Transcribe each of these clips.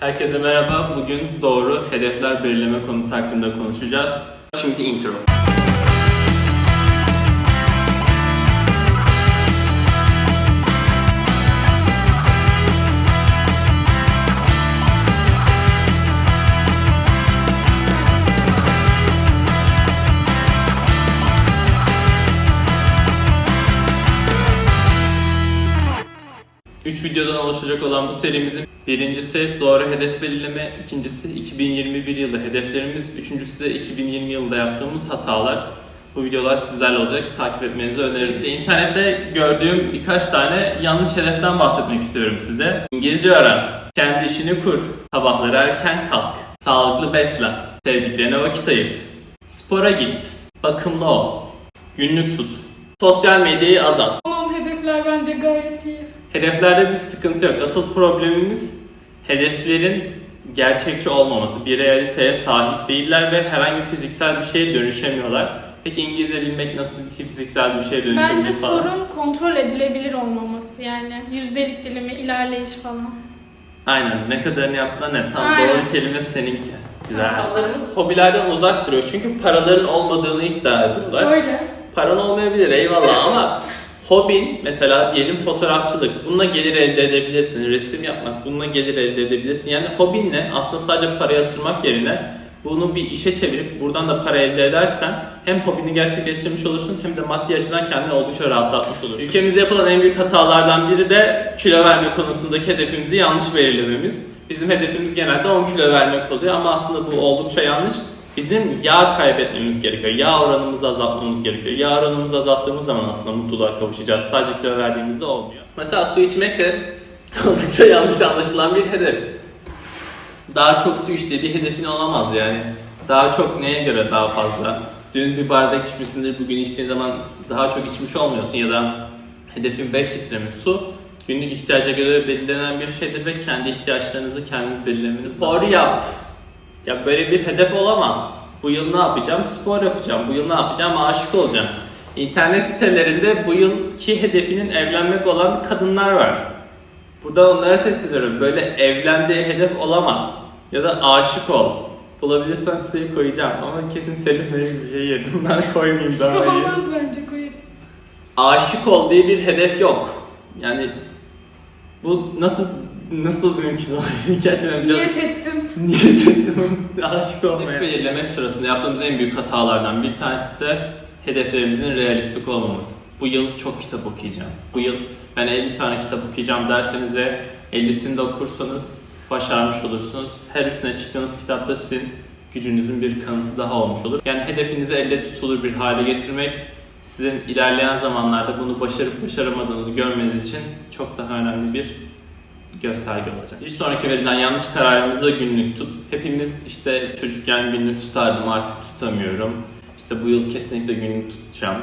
Herkese merhaba. Bugün doğru hedefler belirleme konusu hakkında konuşacağız. Şimdi intro. Üç videodan oluşacak olan bu serimizin birincisi doğru hedef belirleme, ikincisi 2021 yılı hedeflerimiz, üçüncüsü de 2020 yılında yaptığımız hatalar. Bu videolar sizlerle olacak. Takip etmenizi öneririm. İnternette gördüğüm birkaç tane yanlış hedeften bahsetmek istiyorum size. İngilizce öğren, kendi işini kur, sabahları erken kalk, sağlıklı beslen, sevdiklerine vakit ayır, spora git, bakımlı ol, günlük tut, sosyal medyayı azalt. Tamam hedefler bence gayet iyi. Hedeflerde bir sıkıntı yok. Asıl problemimiz hedeflerin gerçekçi olmaması. Bir realiteye sahip değiller ve herhangi fiziksel bir şeye dönüşemiyorlar. Peki İngilizce bilmek nasıl ki fiziksel bir şeye dönüşebilir Bence falan? sorun kontrol edilebilir olmaması yani. Yüzdelik dilimi, ilerleyiş falan. Aynen. Ne kadarını yaptığına ne? Tam Aynen. doğru kelime seninki. Güzel. İnsanlarımız hobilerden uzak duruyor. Çünkü paraların olmadığını iddia ediyorlar. Öyle. Paran olmayabilir eyvallah ama hobin mesela diyelim fotoğrafçılık. Bununla gelir elde edebilirsin. Resim yapmak bununla gelir elde edebilirsin. Yani hobinle aslında sadece para yatırmak yerine bunu bir işe çevirip buradan da para elde edersen hem hobini gerçekleştirmiş olursun hem de maddi açıdan kendini oldukça rahatlatmış olursun. Ülkemizde yapılan en büyük hatalardan biri de kilo verme konusundaki hedefimizi yanlış belirlememiz. Bizim hedefimiz genelde 10 kilo vermek oluyor ama aslında bu oldukça yanlış. Bizim yağ kaybetmemiz gerekiyor. Yağ oranımızı azaltmamız gerekiyor. Yağ oranımızı azalttığımız zaman aslında mutluluğa kavuşacağız. Sadece kilo verdiğimizde olmuyor. Mesela su içmek de oldukça yanlış anlaşılan bir hedef. Daha çok su içtiği bir hedefin olamaz yani. Daha çok neye göre daha fazla? Dün bir bardak içmişsindir, bugün içtiğin zaman daha çok içmiş olmuyorsun ya da hedefin 5 litre mi su? Günlük ihtiyaca göre belirlenen bir şeydir ve kendi ihtiyaçlarınızı kendiniz belirlemeniz Spor yap. Ya böyle bir hedef olamaz. Bu yıl ne yapacağım? Spor yapacağım. Bu yıl ne yapacağım? Aşık olacağım. İnternet sitelerinde bu yılki hedefinin evlenmek olan kadınlar var. Burada onlara sesleniyorum. Böyle evlendiği hedef olamaz. Ya da aşık ol. Bulabilirsem siteyi koyacağım ama kesin telif bir şey yedim. Ben koymayayım daha iyi. Olmaz bence koyarız. Aşık ol diye bir hedef yok. Yani bu nasıl nasıl mümkün olabilir? Gerçekten biraz... Niyet ettim. Niyet ettim aşık olmaya. Hedef belirlemek sırasında yaptığımız en büyük hatalardan bir tanesi de hedeflerimizin realistik olmaması. Bu yıl çok kitap okuyacağım. Bu yıl ben 50 tane kitap okuyacağım derseniz ve 50'sini de okursanız başarmış olursunuz. Her üstüne çıktığınız kitapta sizin gücünüzün bir kanıtı daha olmuş olur. Yani hedefinizi elle tutulur bir hale getirmek sizin ilerleyen zamanlarda bunu başarıp başaramadığınızı görmeniz için çok daha önemli bir gösterge olacak. Bir sonraki verilen yanlış kararımızı da günlük tut. Hepimiz işte çocukken günlük tutardım artık tutamıyorum. İşte bu yıl kesinlikle günlük tutacağım.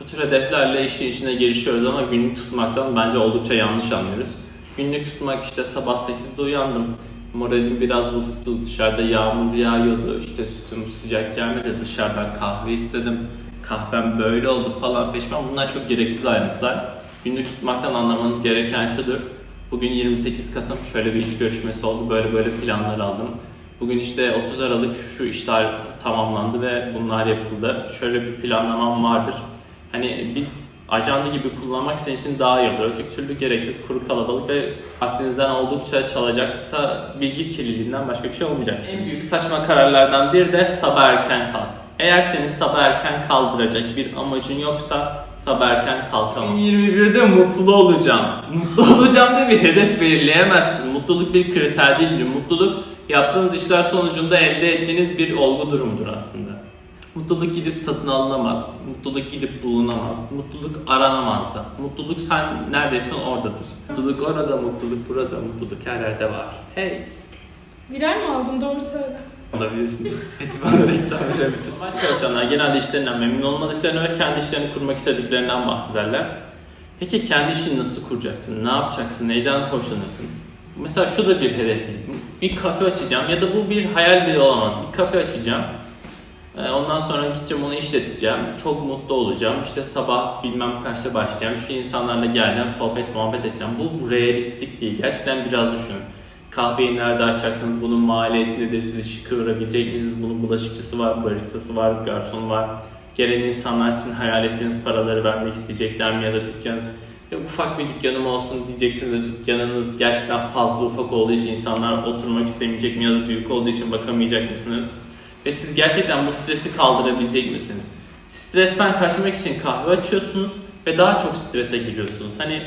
Bu tür hedeflerle işin içine girişiyoruz ama günlük tutmaktan bence oldukça yanlış anlıyoruz. Günlük tutmak işte sabah 8'de uyandım. Moralim biraz bozuktu. Dışarıda yağmur yağıyordu. İşte sütüm sıcak gelmedi. Dışarıdan kahve istedim. Kahvem böyle oldu falan peşman. Bunlar çok gereksiz ayrıntılar. Günlük tutmaktan anlamanız gereken şudur. Bugün 28 Kasım şöyle bir iş görüşmesi oldu. Böyle böyle planlar aldım. Bugün işte 30 Aralık şu, şu işler tamamlandı ve bunlar yapıldı. Şöyle bir planlamam vardır. Hani bir ajanda gibi kullanmak senin için daha iyi olur. Öteki türlü gereksiz kuru kalabalık ve aklinizden oldukça çalacak da bilgi kirliliğinden başka bir şey olmayacak. En büyük saçma kararlardan bir de sabah erken kalk. Eğer seni sabah erken kaldıracak bir amacın yoksa sabah erken kalkamam. 21'de mutlu olacağım. Mutlu olacağım diye bir hedef belirleyemezsin. Mutluluk bir kriter değildir. Mutluluk yaptığınız işler sonucunda elde ettiğiniz bir olgu durumudur aslında. Mutluluk gidip satın alınamaz. Mutluluk gidip bulunamaz. Mutluluk aranamaz da. Mutluluk sen neredeysen oradadır. Mutluluk orada, mutluluk burada, mutluluk her yerde var. Hey! Viral mi aldın? Doğru söyle. Alabilirsin. Eti bana reklam verebilirsin. Normal çalışanlar genelde işlerinden memnun olmadıklarını ve kendi işlerini kurmak istediklerinden bahsederler. Peki kendi işini nasıl kuracaksın? Ne yapacaksın? Neyden hoşlanıyorsun? Mesela şu da bir hedef değil. Bir kafe açacağım ya da bu bir hayal bile olamaz. Bir kafe açacağım. Ee, Ondan sonra gideceğim onu işleteceğim. Çok mutlu olacağım. İşte sabah bilmem kaçta başlayacağım. Şu insanlarla geleceğim, sohbet muhabbet edeceğim. Bu realistik değil. Gerçekten biraz düşünün. Kahveyi nerede açacaksınız? Bunun maliyeti nedir? Siz işi kıvırabilecek misiniz? Bunun bulaşıkçısı var, baristası var, garson var. Gelen insanlar sizin hayal ettiğiniz paraları vermek isteyecekler mi? Ya da dükkanınız ya ufak bir dükkanım olsun diyeceksiniz de dükkanınız gerçekten fazla ufak olduğu için insanlar oturmak istemeyecek mi? Ya da büyük olduğu için bakamayacak mısınız? Ve siz gerçekten bu stresi kaldırabilecek misiniz? Stresten kaçmak için kahve açıyorsunuz ve daha çok strese giriyorsunuz. Hani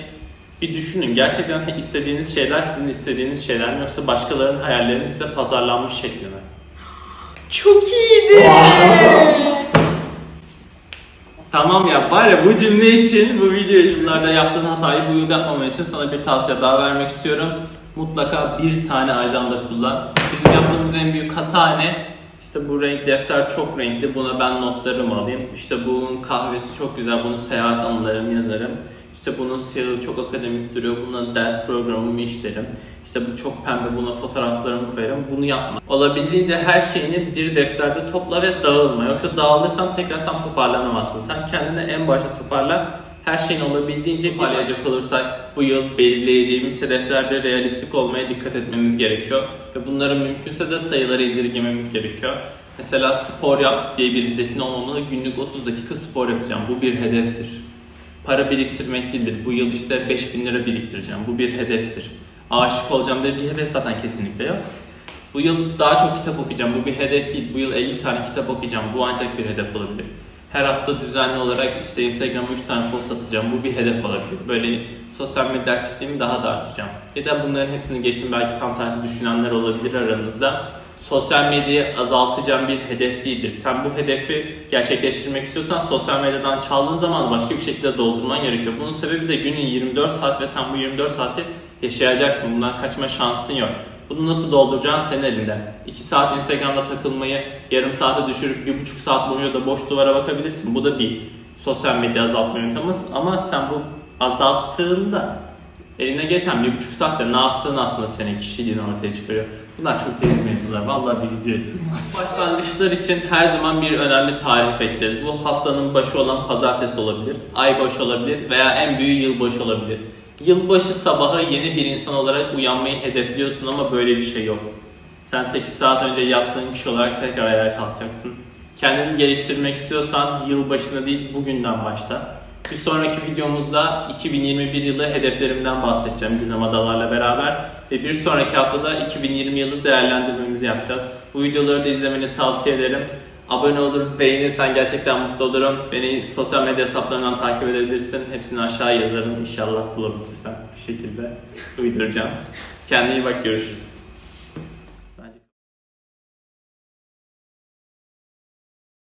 bir düşünün gerçekten istediğiniz şeyler sizin istediğiniz şeyler mi yoksa başkalarının hayallerinin size pazarlanmış şekli mi? Çok iyiydi. Tamam ya var ya bu cümle için bu video yüzünlerde yaptığın hatayı bu yıl yapmaman için sana bir tavsiye daha vermek istiyorum. Mutlaka bir tane ajanda kullan. Bizim yaptığımız en büyük hata ne? İşte bu renk defter çok renkli. Buna ben notlarımı alayım. İşte bunun kahvesi çok güzel. Bunu seyahat anılarımı yazarım. İşte bunun siyahı çok akademik duruyor. Buna ders programımı işlerim. İşte bu çok pembe. Buna fotoğraflarımı koyarım. Bunu yapma. Olabildiğince her şeyini bir defterde topla ve dağılma. Yoksa dağılırsan tekrar sen toparlanamazsın. Sen kendini en başta toparla. Her şeyin olabildiğince toparlayacak olursak bu yıl belirleyeceğimiz hedeflerde realistik olmaya dikkat etmemiz gerekiyor. Ve bunların mümkünse de sayıları indirgememiz gerekiyor. Mesela spor yap diye bir hedefin olmamalı. Günlük 30 dakika spor yapacağım. Bu bir hedeftir. Para biriktirmek değildir. Bu yıl işte 5000 lira biriktireceğim. Bu bir hedeftir. Aşık olacağım diye bir hedef zaten kesinlikle yok. Bu yıl daha çok kitap okuyacağım. Bu bir hedef değil. Bu yıl 50 tane kitap okuyacağım. Bu ancak bir hedef olabilir. Her hafta düzenli olarak işte Instagram'a 3 tane post atacağım. Bu bir hedef olabilir. Böyle sosyal medya aktifliğimi daha da artacağım. Ya da bunların hepsini geçtim belki tam tersi düşünenler olabilir aranızda. Sosyal medyayı azaltacağım bir hedef değildir. Sen bu hedefi gerçekleştirmek istiyorsan sosyal medyadan çaldığın zaman başka bir şekilde doldurman gerekiyor. Bunun sebebi de günün 24 saat ve sen bu 24 saati yaşayacaksın. Bundan kaçma şansın yok. Bunu nasıl dolduracağın senin elinde. 2 saat Instagram'da takılmayı yarım saate düşürüp 1,5 saat boyunca da boş duvara bakabilirsin. Bu da bir sosyal medya azaltma yöntemi ama sen bu azalttığında eline geçen bir buçuk saatte ne yaptığın aslında senin kişiliğini ortaya çıkarıyor. Bunlar çok derin mevzular. Vallahi bir video sığmaz. Başlangıçlar için her zaman bir önemli tarih bekleriz. Bu haftanın başı olan pazartesi olabilir, ay başı olabilir veya en büyük yılbaşı olabilir. Yılbaşı sabahı yeni bir insan olarak uyanmayı hedefliyorsun ama böyle bir şey yok. Sen 8 saat önce yattığın kişi olarak tekrar ayağa kalkacaksın. Kendini geliştirmek istiyorsan yılbaşına değil bugünden başla. Bir sonraki videomuzda 2021 yılı hedeflerimden bahsedeceğim Gizem Adalar'la beraber. Ve bir sonraki haftada 2020 yılı değerlendirmemizi yapacağız. Bu videoları da izlemeni tavsiye ederim. Abone olur, beğenirsen gerçekten mutlu olurum. Beni sosyal medya hesaplarından takip edebilirsin. Hepsini aşağı yazarım. İnşallah bulabilirsem bir şekilde uyduracağım. Kendine iyi bak, görüşürüz.